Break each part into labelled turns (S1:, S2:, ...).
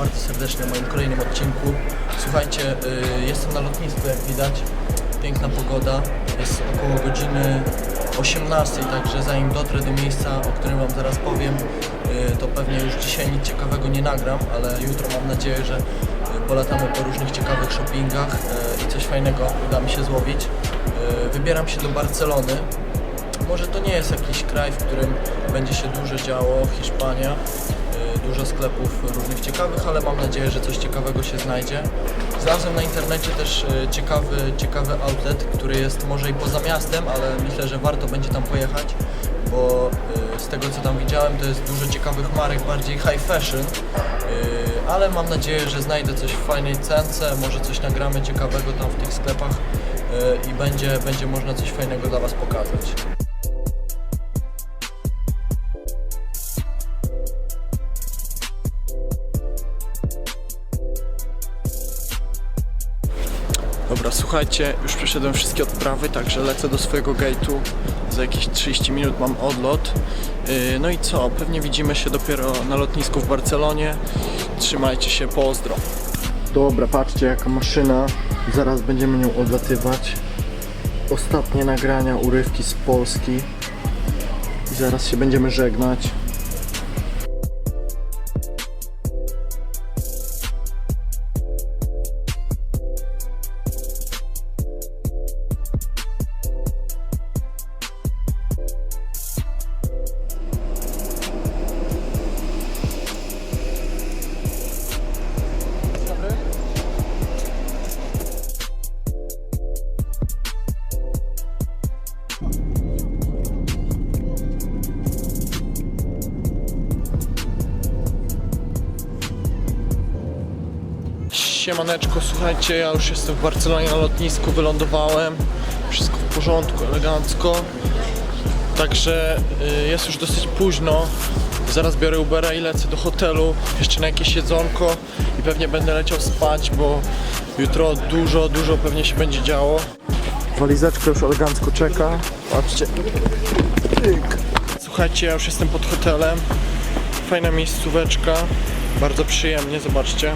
S1: bardzo serdecznie w moim kolejnym odcinku. Słuchajcie, y, jestem na lotnisku jak widać, piękna pogoda, jest około godziny 18, także zanim dotrę do miejsca, o którym wam zaraz powiem, y, to pewnie już dzisiaj nic ciekawego nie nagram, ale jutro mam nadzieję, że y, polatamy po różnych ciekawych shoppingach i coś fajnego uda mi się złowić. Wybieram się do Barcelony, może to nie jest jakiś kraj, w którym będzie się dużo działo, Hiszpania, dużo sklepów różnych ciekawych, ale mam nadzieję, że coś ciekawego się znajdzie. Znalazłem na internecie też y, ciekawy, ciekawy outlet, który jest może i poza miastem, ale myślę, że warto będzie tam pojechać, bo y, z tego co tam widziałem, to jest dużo ciekawych marek, bardziej high fashion, y, ale mam nadzieję, że znajdę coś w fajnej cence, może coś nagramy ciekawego tam w tych sklepach i będzie, będzie można coś fajnego dla Was pokazać. Słuchajcie, już przeszedłem wszystkie odprawy, także lecę do swojego gate'u. Za jakieś 30 minut mam odlot. Yy, No i co? Pewnie widzimy się dopiero na lotnisku w Barcelonie. Trzymajcie się, pozdro. Dobra, patrzcie jaka maszyna. Zaraz będziemy nią odlatywać. Ostatnie nagrania, urywki z Polski. I zaraz się będziemy żegnać. Siemaneczko, słuchajcie, ja już jestem w Barcelonie na lotnisku, wylądowałem. Wszystko w porządku, elegancko. Także y, jest już dosyć późno. Zaraz biorę Ubera i lecę do hotelu, jeszcze na jakieś jedzonko i pewnie będę leciał spać, bo jutro dużo, dużo pewnie się będzie działo. Walizeczka już elegancko czeka. Patrzcie. Słuchajcie, ja już jestem pod hotelem. Fajna miejscóweczka. Bardzo przyjemnie, zobaczcie.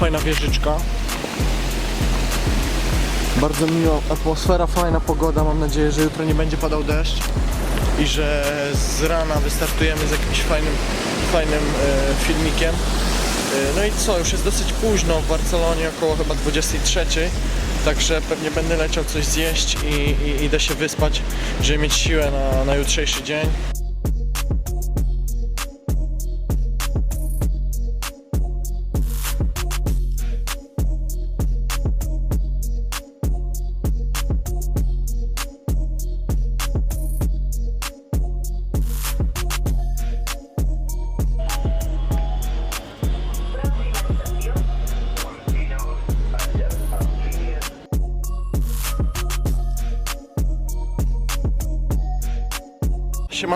S1: Fajna wieżyczka. Bardzo miła atmosfera, fajna pogoda. Mam nadzieję, że jutro nie będzie padał deszcz i że z rana wystartujemy z jakimś fajnym, fajnym e, filmikiem. E, no i co, już jest dosyć późno w Barcelonie, około chyba 23. Także pewnie będę leciał coś zjeść i, i idę się wyspać, żeby mieć siłę na, na jutrzejszy dzień.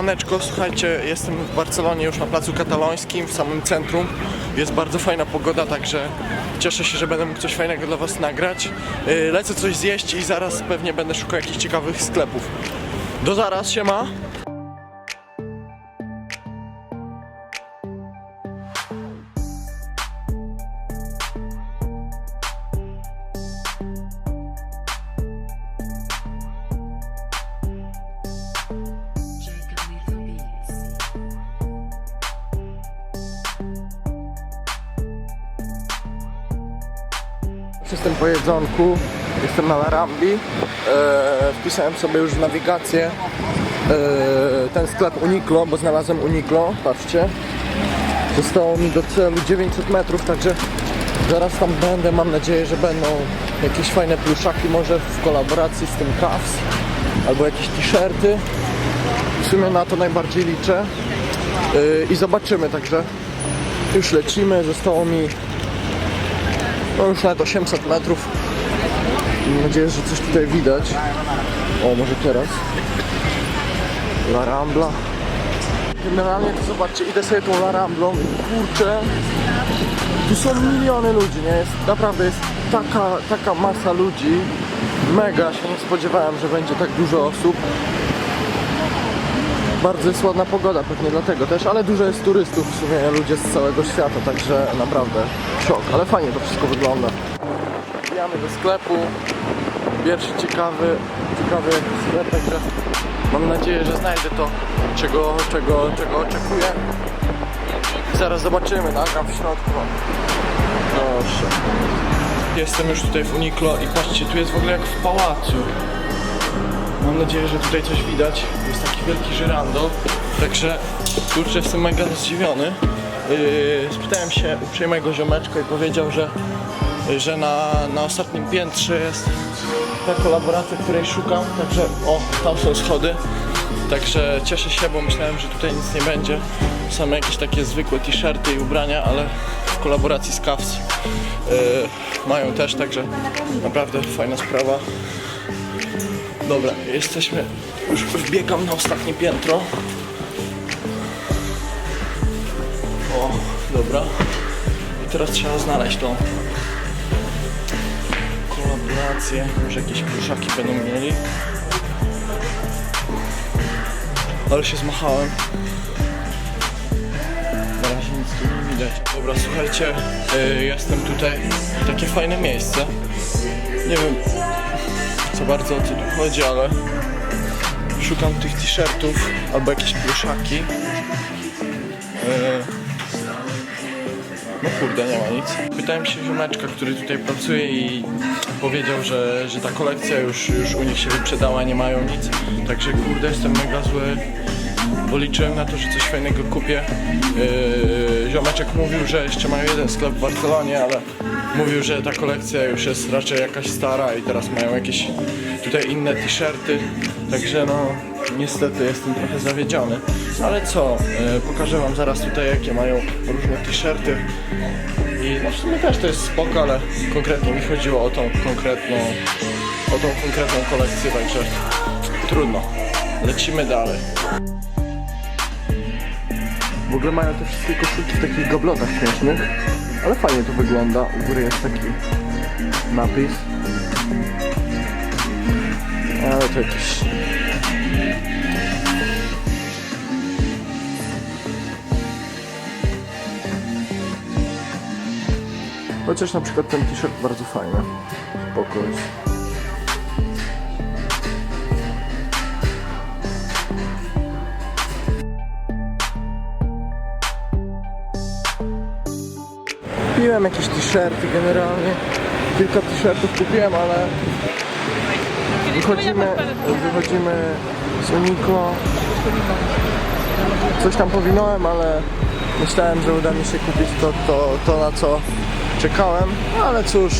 S1: Siemaneczko, słuchajcie, jestem w Barcelonie już na placu katalońskim, w samym centrum. Jest bardzo fajna pogoda, także cieszę się, że będę mógł coś fajnego dla Was nagrać. Yy, Lecę coś zjeść i zaraz pewnie będę szukał jakichś ciekawych sklepów. Do zaraz, siema! Jestem po jedzonku, jestem na Larambi. E, wpisałem sobie już w nawigację e, ten sklep Uniqlo, bo znalazłem Uniqlo, patrzcie. Zostało mi do celu 900 metrów, także zaraz tam będę. Mam nadzieję, że będą jakieś fajne pluszaki może w kolaboracji z tym Cavs albo jakieś t-shirty. W sumie na to najbardziej liczę. E, I zobaczymy, także już lecimy. Zostało mi no już nawet 800 metrów. Mam nadzieję, że coś tutaj widać. O, może teraz. La Rambla. Generalnie to zobaczcie, idę sobie tą La Ramblą i kurczę, tu są miliony ludzi, nie? Jest, naprawdę jest taka, taka masa ludzi. Mega się nie spodziewałem, że będzie tak dużo osób. Bardzo jest ładna pogoda, pewnie dlatego też, ale dużo jest turystów, w sumie ludzie z całego świata, także naprawdę szok, ale fajnie to wszystko wygląda. Wbijamy do sklepu, pierwszy ciekawy, ciekawy sklep, także mam nadzieję, że znajdę to, czego, czego, czego oczekuję. Zaraz zobaczymy, nagram w środku. Proszę. Jestem już tutaj w Uniqlo i patrzcie, tu jest w ogóle jak w pałacu. Mam nadzieję, że tutaj coś widać. Jest wielki żyrandol. Także kurczę, jestem mega zdziwiony. Yy, spytałem się uprzejmego ziomeczka i powiedział, że, że na, na ostatnim piętrze jest ta kolaboracja, której szukam. Także o, tam są schody. Także cieszę się, bo myślałem, że tutaj nic nie będzie. Same jakieś takie zwykłe t-shirty i ubrania, ale w kolaboracji z Cavs yy, mają też, także naprawdę fajna sprawa. Dobra, jesteśmy. Już wbiegam na ostatnie piętro. O, dobra. I teraz trzeba znaleźć tą kolaborację. Może jakieś pluszaki będą mieli. Ale się zmachałem. Na razie nic tu nie widać. Dobra, słuchajcie, y, jestem tutaj. Takie fajne miejsce. Nie wiem, co bardzo o co tu chodzi, ale szukam tych t-shirtów albo jakieś pluszaki. Yy, No kurde, nie ma nic. Pytałem się ziomeczka, który tutaj pracuje i powiedział, że, że ta kolekcja już, już u nich się wyprzedała, nie mają nic. Także kurde, jestem mega zły, bo liczyłem na to, że coś fajnego kupię. Yy, ziomeczek mówił, że jeszcze mają jeden sklep w Barcelonie, ale mówił, że ta kolekcja już jest raczej jakaś stara i teraz mają jakieś tutaj inne t-shirty. Także no, niestety jestem trochę zawiedziony. Ale co, yy, pokażę wam zaraz tutaj jakie mają różne t-shirty. I no w sumie też to jest spoko, ale konkretnie mi chodziło o tą konkretną, o tą konkretną kolekcję, także trudno. Lecimy dalej. W ogóle mają te wszystkie koszulki w takich gablotach śmiesznych, ale fajnie to wygląda. U góry jest taki napis. Ale to jakiś... Chociaż na przykład ten t-shirt bardzo fajny. Spoko. Kupiłem jakieś t-shirty generalnie. Kilka t-shirtów kupiłem, ale wychodzimy, wychodzimy z Uniqlo. Coś tam powinąłem, ale myślałem, że uda mi się kupić to, to, to na co czekałem. No, ale cóż,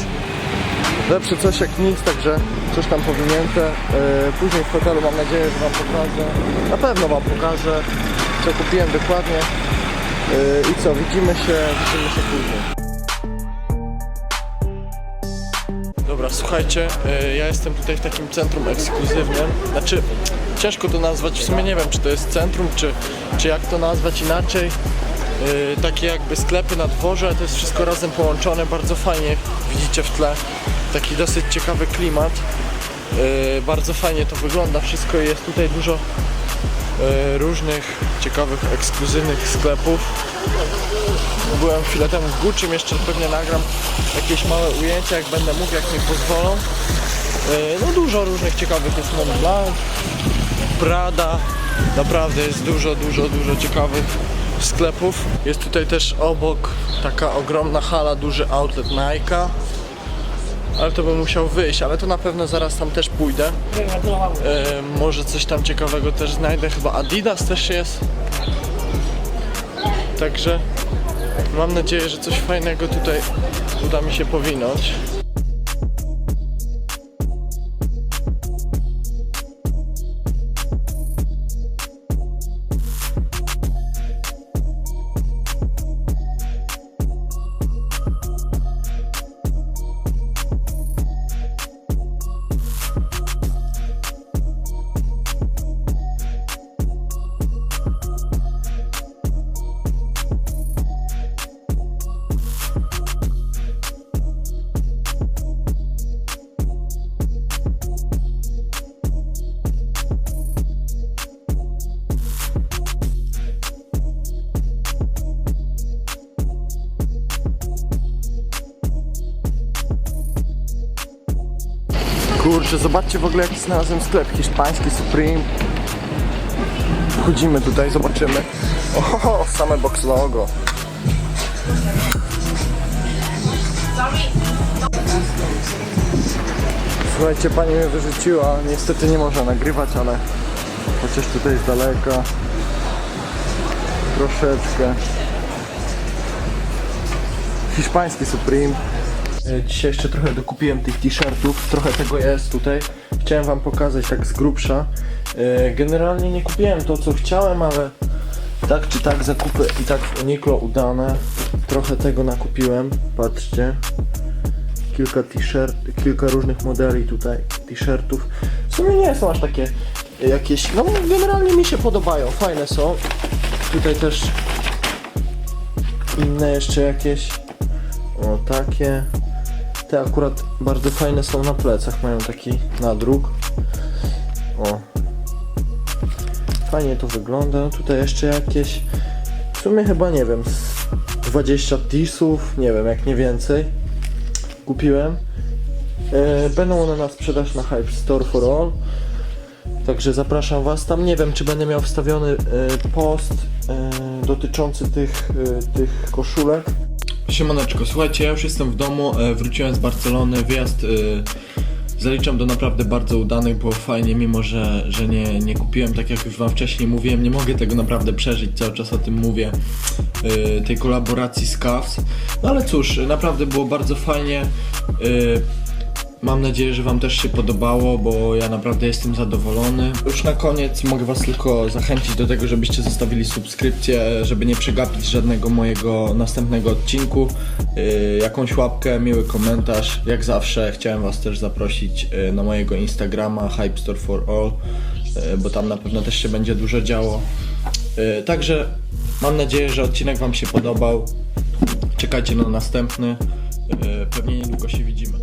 S1: lepsze coś jak nic, także coś tam powinięte. Yy, Później w hotelu mam nadzieję, że Wam pokażę. Na pewno Wam pokażę, co kupiłem dokładnie. Yy, I co, widzimy się, widzimy się później. Słuchajcie, y, ja jestem tutaj w takim centrum ekskluzywnym. Znaczy, ciężko to nazwać, w sumie nie wiem, czy to jest centrum, czy, czy jak to nazwać inaczej. Y, Takie jakby sklepy na dworze, to jest wszystko razem połączone, bardzo fajnie widzicie w tle. Taki dosyć ciekawy klimat. Y, Bardzo fajnie to wygląda wszystko jest tutaj dużo różnych ciekawych, ekskluzywnych sklepów. Byłem chwilę temu w Gucci, jeszcze pewnie nagram jakieś małe ujęcia, jak będę mógł, jak mi pozwolą. Yy, No dużo różnych ciekawych jest Mont Blanc, Prada, naprawdę jest dużo, dużo, dużo ciekawych sklepów. Jest tutaj też obok taka ogromna hala, duży outlet Nike'a. Ale to bym musiał wyjść, ale to na pewno zaraz tam też pójdę. Yy, może coś tam ciekawego też znajdę, chyba Adidas też jest. Także mam nadzieję, że coś fajnego tutaj uda mi się powinąć.
S2: Kurczę, zobaczcie w ogóle jaki znalazłem sklep hiszpański Supreme. Wchodzimy tutaj, zobaczymy. Oho, same box logo. Słuchajcie, pani mnie wyrzuciła. Niestety nie można nagrywać, ale chociaż tutaj z daleka. Troszeczkę. Hiszpański Supreme. E, Dzisiaj jeszcze trochę dokupiłem tych t-shirtów, trochę tego jest tutaj. Chciałem wam pokazać tak z grubsza. E, Generalnie nie kupiłem to co chciałem, ale tak czy tak zakupy i tak w Uniqlo udane. Trochę tego nakupiłem, patrzcie. Kilka t-shirt, kilka różnych modeli tutaj t-shirtów. W sumie nie są aż takie jakieś, no generalnie mi się podobają, fajne są. Tutaj też inne jeszcze jakieś. O, takie. Te akurat bardzo fajne są na plecach, mają taki nadruk. O. Fajnie to wygląda. Tutaj jeszcze jakieś. W sumie chyba nie wiem. z 20 tisów, nie wiem, jak nie więcej. Kupiłem. E, Będą one na sprzedaż na Hype Store for All. Także zapraszam Was tam. Nie wiem, czy będę miał wstawiony e, post e, dotyczący tych, tych koszulek.
S1: Siemaneczko, słuchajcie, ja już jestem w domu, e, wróciłem z Barcelony, wyjazd e, zaliczam do naprawdę bardzo udanych, było fajnie, mimo że, że nie, nie kupiłem, tak jak już wam wcześniej mówiłem, nie mogę tego naprawdę przeżyć, cały czas o tym mówię, e, tej kolaboracji z Cavs, no ale cóż, naprawdę było bardzo fajnie, Mam nadzieję, że Wam też się podobało, bo ja naprawdę jestem zadowolony. Już na koniec mogę Was tylko zachęcić do tego, żebyście zostawili subskrypcję, żeby nie przegapić żadnego mojego następnego odcinku. Yy, jakąś łapkę, miły komentarz. Jak zawsze chciałem Was też zaprosić yy, na mojego Instagrama Hype Store for All, yy, bo tam na pewno też się będzie dużo działo. Yy, także mam nadzieję, że odcinek Wam się podobał. Czekajcie na następny. Yy, pewnie niedługo się widzimy.